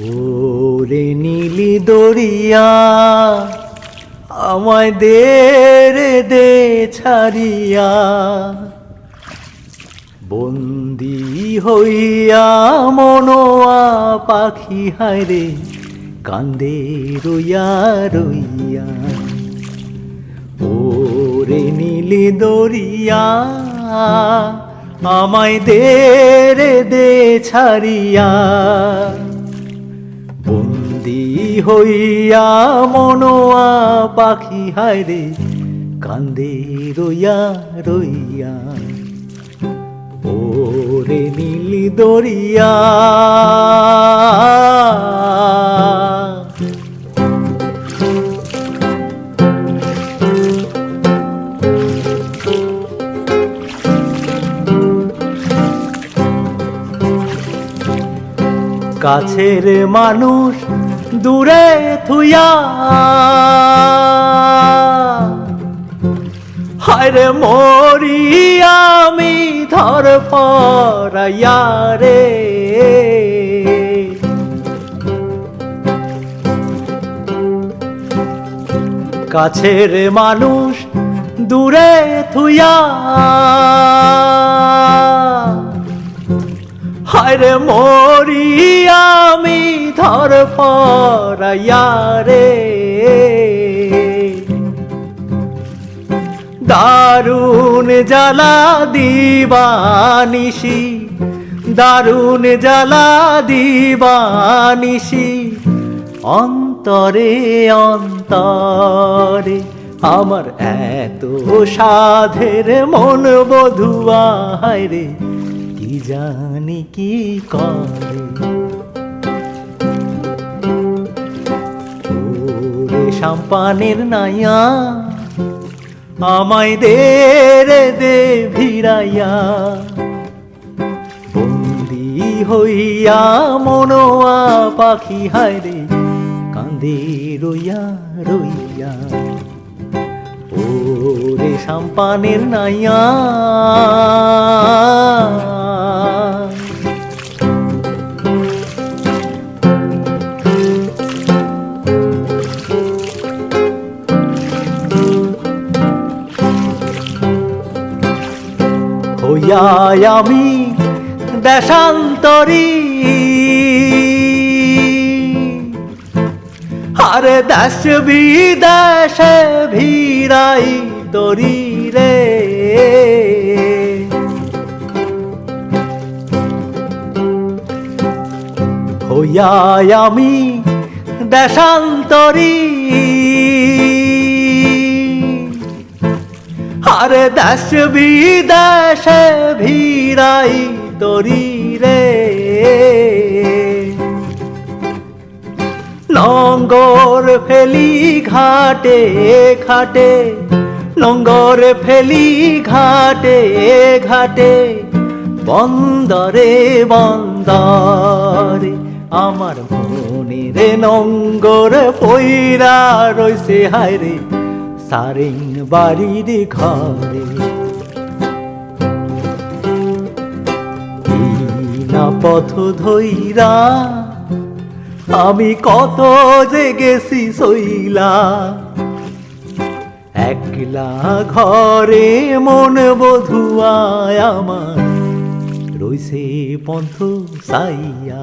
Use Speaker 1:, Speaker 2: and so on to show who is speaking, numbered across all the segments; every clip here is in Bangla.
Speaker 1: ওরে নীলি দরিয়া, আমায় দে রে, দে ছাড়িয়া। বন্দি হইয়া মনোয়া পাখি হায়রে কান্দে রইয়া রইয়া। ওরে নীলি দরিয়া, আমায় দে রে, দে ছাড়িয়া। বন্দি হইয়া মনোয়া পাখি হায়রে কান্দে রইয়া রইয়া। ওরে নীল দরিয়া কাছের মানুষ দূরে থুয়া হায়রে মরি আমি ধর পরাইয়া রে। কাছের মানুষ দূরে থুয়া হায়রে মরি আমি ধর পরাইয়া রে। দারুণ জ্বালা দিবানিসি দারুণ জ্বালা দিবানিসি অন্তরে অন্তরে আমার এত সাধের মন বধুয়া রে কি জানি কি করে। সাম্পানের নাইয়া আমায় দে রে দে ভিড়াইয়া। বন্দি হইয়া মনোয়া পাখি হায়রে কান্দে রইয়া রইয়া। ও রে সাম্পানের নাইয়া হইয়া আমি দেশান্তরী। আরে দেশ বিদেশে ভিড়াই তরি রে। হইয়া আমি দেশান্তরী। আরে দেশ বিদেশে ভিড়াই তরি রে। নঙ্গর ফেলি ঘাটে ঘাটে, নঙ্গর ফেলি ঘাটে ঘাটে, বন্দরে বন্দরে আমার মনের নঙ্গর পইরা রইছে, হায়রে, সারেং বাড়ির ঘরে। না পথ ধইরা আমি কত যে গেছি সইলা, একলা ঘরে মন বধুয়ায় আমার রইছে পন্থ সাইয়া।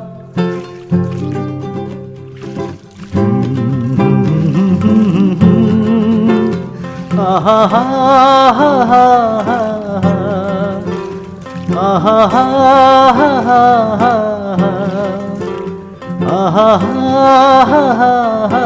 Speaker 1: আহা হা হা হা আহা হা হা হা আহা হা হা হা